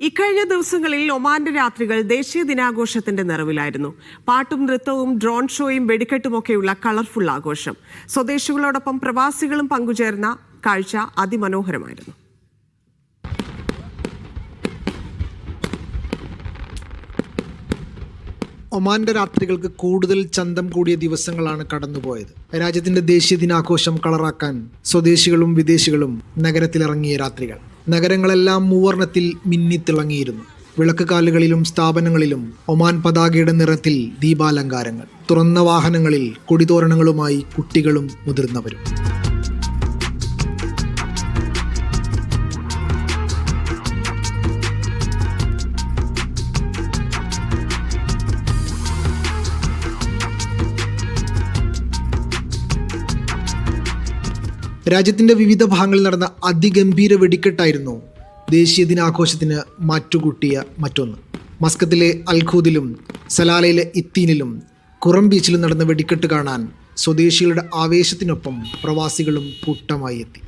ഇക്കഴിഞ്ഞ ദിവസങ്ങളിൽ ഒമാന്റെ രാത്രികൾ ദേശീയ ദിനാഘോഷത്തിന്റെ നിറവിലായിരുന്നു. പാട്ടും നൃത്തവും ഡ്രോൺ ഷോയും വെടിക്കെട്ടുമൊക്കെയുള്ള കളർഫുൾ ആഘോഷം. സ്വദേശികളോടൊപ്പം പ്രവാസികളും പങ്കുചേർന്ന കാഴ്ച അതിമനോഹരമായിരുന്നു. ഒമാന്റെ രാത്രികൾക്ക് കൂടുതൽ ചന്തം കൂടിയ ദിവസങ്ങളാണ് കടന്നുപോയത്. രാജ്യത്തിന്റെ ദേശീയ ദിനാഘോഷം കളറാക്കാൻ സ്വദേശികളും വിദേശികളും നഗരത്തിലിറങ്ങിയ രാത്രികൾ. നഗരങ്ങളെല്ലാം മൂവർണത്തിൽ മിന്നിത്തിളങ്ങിയിരുന്നു. വിളക്ക് കാലുകളിലും സ്ഥാപനങ്ങളിലും ഒമാൻ പതാകയുടെ നിറത്തിൽ ദീപാലങ്കാരങ്ങൾ. തുറന്ന വാഹനങ്ങളിൽ കൊടിതോരണങ്ങളുമായി കുട്ടികളും മുതിർന്നവരും. രാജ്യത്തിന്റെ വിവിധ ഭാഗങ്ങളിൽ നടന്ന അതിഗംഭീര വെടിക്കെട്ടായിരുന്നു ദേശീയ ദിനാഘോഷത്തിന് മാറ്റുകൂട്ടിയ മറ്റൊന്ന്. മസ്കത്തിലെ അൽഖൂദിലും സലാലയിലെ ഇത്തീനിലും കുറം ബീച്ചിലും നടന്ന വെടിക്കെട്ട് കാണാൻ സ്വദേശികളുടെ ആവേശത്തിനൊപ്പം പ്രവാസികളും കൂട്ടമായി എത്തി.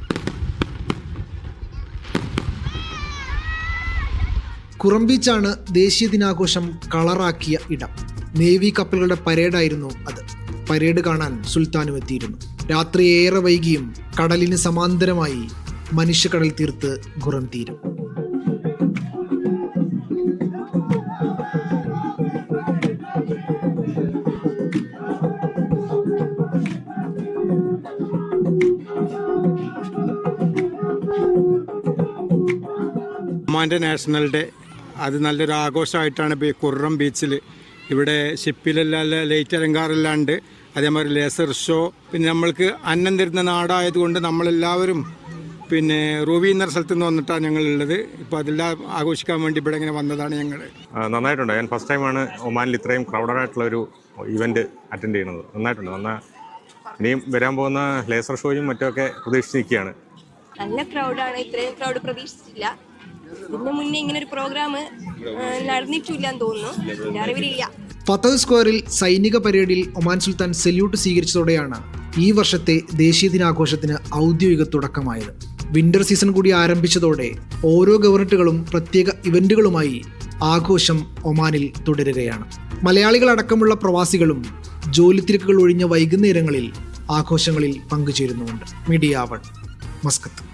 കുറം ബീച്ചാണ് ദേശീയ ദിനാഘോഷം കളറാക്കിയ ഇടം. നേവി കപ്പലുകളുടെ പരേഡായിരുന്നു അത്. പരേഡ് കാണാൻ സുൽത്താനും എത്തിയിരുന്നു. രാത്രി ഏറെ വൈകിയും കടലിന് സമാന്തരമായി മനുഷ്യക്കടൽ തീർത്ത് ഗുറം തീരും. ഒമാന്റെ നാഷണൽ ഡേ അത് നല്ലൊരു ആഘോഷമായിട്ടാണ് കുർറം ബീച്ചിൽ ഇവിടെ ഷിപ്പിലെല്ലാം ലൈറ്റ് അലങ്കാറെല്ലാം ഉണ്ട്. അതേമാതിരി ലേസർ ഷോ. പിന്നെ നമ്മൾക്ക് അന്നം തരുന്ന നാടായതുകൊണ്ട് നമ്മളെല്ലാവരും പിന്നെ റൂബി എന്ന സ്ഥലത്ത് നിന്ന് വന്നിട്ടാണ് ഞങ്ങളുള്ളത്. ഇപ്പോൾ അതെല്ലാം ആഘോഷിക്കാൻ വേണ്ടി ഇവിടെ ഇങ്ങനെ വന്നതാണ് ഞങ്ങൾ നന്നായിട്ടുണ്ട്. ഞാൻ ഫസ്റ്റ് ടൈമാണ് ഒമാനിൽ ഇത്രയും ക്രൗഡഡ് ആയിട്ടുള്ള ഒരു ഇവന്റ് അറ്റൻഡ് ചെയ്യുന്നത്. നന്നായിട്ടുണ്ട്. നന്നാ ഇനിയും വരാൻ പോകുന്ന ലേസർ ഷോയും മറ്റുമൊക്കെ പ്രതീക്ഷിച്ചിരിക്കുകയാണ്. നല്ല ക്രൗഡാണ് ഇത്രയും ക്രൗഡ് പ്രതീക്ഷിച്ചില്ല ഇതിന് മുന്നേ ഇങ്ങനെ ഒരു പ്രോഗ്രാം നടന്നിട്ടില്ല എന്ന് തോന്നുന്നു. അറിവില്ല അറിവിലില്ല. ഫത്തഹ് സ്ക്വയറിൽ സൈനിക പരേഡിൽ ഒമാൻ സുൽത്താൻ സല്യൂട്ട് സ്വീകരിച്ചതോടെയാണ് ഈ വർഷത്തെ ദേശീയ ദിനാഘോഷത്തിന് ഔദ്യോഗിക തുടക്കമായത്. വിന്റർ സീസൺ കൂടി ആരംഭിച്ചതോടെ ഓരോ ഗവർണറ്റുകളും പ്രത്യേക ഇവന്റുകളുമായി ആഘോഷം ഒമാനിൽ തുടരുകയാണ്. മലയാളികളടക്കമുള്ള പ്രവാസികളും ജോലി തിരക്കുകൾ ഒഴിഞ്ഞ വൈകുന്നേരങ്ങളിൽ ആഘോഷങ്ങളിൽ പങ്കുചേരുന്നുമുണ്ട്. Media one Muscat.